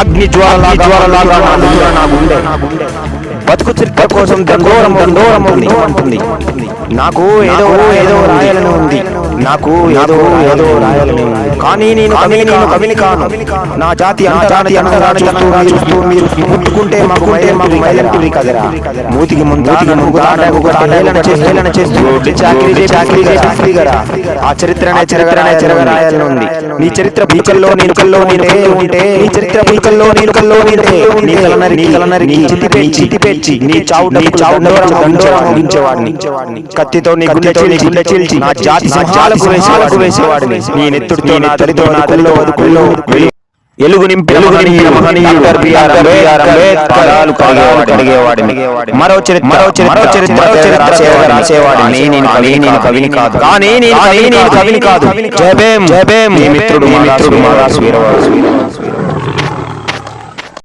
అగ్ని జ్వాల జ్వాలలాగా నా గుండె బతుకు చరిత్ర కోసం దండోరం దండోరం ఉంటుంది. నాకు ఏదో ఏదో రాయాలని ఉంది. నాకు ఏదో ఏదో రాయాలని ఉంది. కానీ నేను కవిని నేను కవిని కాను నా జాతి నా జాతి అంతగా చూస్తూ మీరు ముట్టుకుంటే మాకు మాకు మైలంటివి కదరా మూతికి ముందు చాకరీ చాకరీ చాకరీ గరా ఆ చరిత్రనే చరిత్రనే చరిత్ర రాయాలని ఉంది నీ చరిత్ర బీచల్లో నేను కల్లో నేను ఉంటే నీ చరిత్ర బీచల్లో నేను కల్లో ఉంటే నీ కలనరి నీ కలనరి నీ చితి చితి పెంచి నీ చావు నీ చావు దండోరించేవాడిని కత్తితో నీ గుండె చీల్చి గుండె చీల్చి నా జాతి వేసేవాడు వేసేవాడిని నీ నెత్తుడితో నా తల్లితో నా తల్లిలో వదుకుల్లో ఎలుగు మరో చరిత్ర మరో నేను కవిని కాదు. కానీ నేను కవిని కాదు. జయభేం జయభేం మిత్రుడు మిత్రుడు